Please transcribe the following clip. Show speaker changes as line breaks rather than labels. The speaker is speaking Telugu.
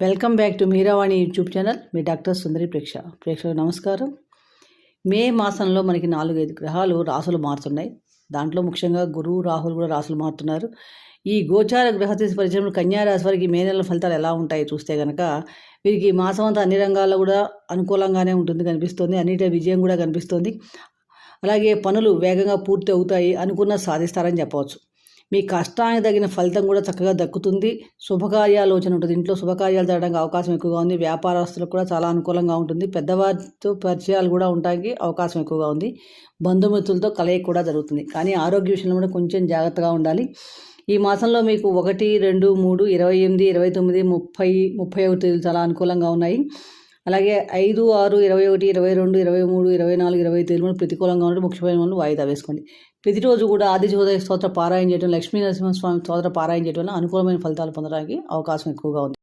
Welcome back to Meeravani YouTube channel me doctor Sundari ప్రేక్ష. ప్రేక్షకు నమస్కారం. మే మాసంలో మనకి నాలుగైదు గ్రహాలు రాసులు మారుతున్నాయి. దాంట్లో ముఖ్యంగా గురువు రాహులు కూడా రాసులు మారుతున్నారు. ఈ గోచార గ్రహతీసి పరిచయం కన్యారాశి వారికి మే నెల ఫలితాలు ఎలా ఉంటాయి చూస్తే కనుక వీరికి మాసం అంతా అన్ని రంగాల్లో కూడా అనుకూలంగానే ఉంటుంది కనిపిస్తుంది. అన్నిటి విజయం కూడా కనిపిస్తుంది. అలాగే పనులు వేగంగా పూర్తి అవుతాయి అనుకున్న సాధిస్తారని చెప్పవచ్చు. మీ కష్టానికి తగిన ఫలితం కూడా చక్కగా దక్కుతుంది. శుభకార్యాలోచన ఉంటుంది. ఇంట్లో శుభకార్యాలు జరగడానికి అవకాశం ఎక్కువగా ఉంది. వ్యాపారస్తులకు కూడా చాలా అనుకూలంగా ఉంటుంది. పెద్దవారితో పరిచయాలు కూడా ఉండడానికి అవకాశం ఎక్కువగా ఉంది. బంధుమిత్రులతో కలయిక కూడా జరుగుతుంది. కానీ ఆరోగ్య విషయంలో కూడా కొంచెం జాగ్రత్తగా ఉండాలి. ఈ మాసంలో మీకు ఒకటి రెండు మూడు ఇరవై ఎనిమిది ఇరవై తొమ్మిది ముప్పై ముప్పై ఒకటి చాలా అనుకూలంగా ఉన్నాయి. అలాగే ఐదు ఆరు ఇరవై ఒకటి ఇరవై రెండు ఇరవై మూడు ఇరవై నాలుగు ఇరవై తేదీ ప్రతికూలంగా ఉంటే ముఖ్యమైన వాళ్ళు వాయిదా వేసుకోండి. ప్రతిరోజు కూడా ఆది స్తోత్ర పారాయణ చేయడం లక్ష్మీ నరసింహస్వామి స్తోత్ర పారాయణ చేయడం వల్ల అనుకూలమైన ఫలితాలు పొందడానికి అవకాశం ఎక్కువగా ఉంది.